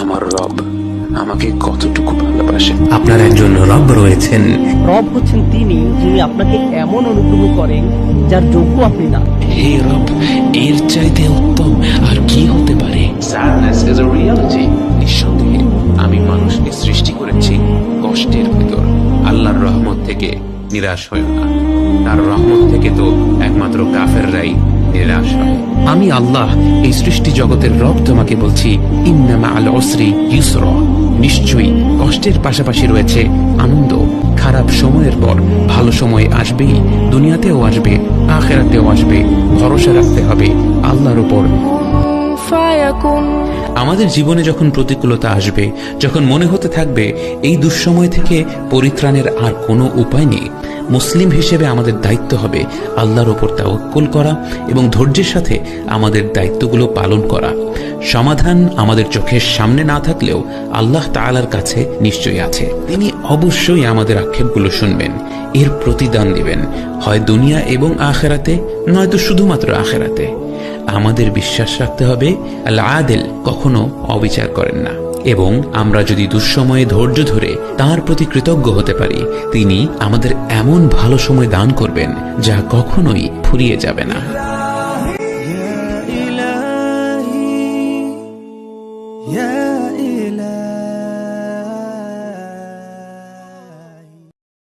আমার রব আমাকে কতটুকু ভালোবাসেন আপনার একজন রব রয়েছেন। রব হচ্ছেন তিনি যিনি আপনাকে এমন অনুগ্রহ করেন যার যোগ্য আপনি না। হে রব এর চাইতে উত্তম আর কি হতে পারে? স্যাডনেস ইজ আ রিয়ালিটি নিঃসন্দেহে। আমি মানুষকে সৃষ্টি করেছি কষ্টের ভিতর। আল্লাহর রহমত থেকে নিরাশ হয় না। তার রহমত থেকে তো আল্লাহ এই সৃষ্টি জগতের রব তোমাকে বলছি ইন্নামা আল অসরি ইউসর। নিশ্চয়ই কষ্টের পাশাপাশি রয়েছে আনন্দ খারাপ সময়ের পর ভালো সময় আসবেই দুনিয়াতেও আসবে আখেরাতেও আসবে ভরসা রাখতে হবে আল্লাহর উপর। আমাদের জীবনে যখন প্রতিকূলতা আসবে যখন মনে হতে থাকবে এই দুঃসময় থেকে পরিত্রাণের আর কোনো উপায় নেই। মুসলিম হিসেবে আমাদের দায়িত্ব হবে আল্লাহর ওপর তাওয়াক্কুল করা এবং ধৈর্যের সাথে আমাদের দায়িত্বগুলো পালন করা। সমাধান আমাদের চোখের সামনে না থাকলেও আল্লাহ তালার কাছে নিশ্চয়ই আছে। তিনি অবশ্যই আমাদের আক্ষেপগুলো শুনবেন, এর প্রতিদান দিবেন, হয় দুনিয়া এবং আখেরাতে, নয়তো শুধুমাত্র আখেরাতে। আমাদের বিশ্বাস রাখতে হবে আল্লাহ আদেল কখনো অবিচার করেন না। এবং আমরা যদি দুঃসময়ে ধৈর্য ধরে তার প্রতি কৃতজ্ঞ হতে পারি তিনি আমাদের এমন ভালো সময় দান করবেন যা কখনোই ফুরিয়ে যাবে না Yeah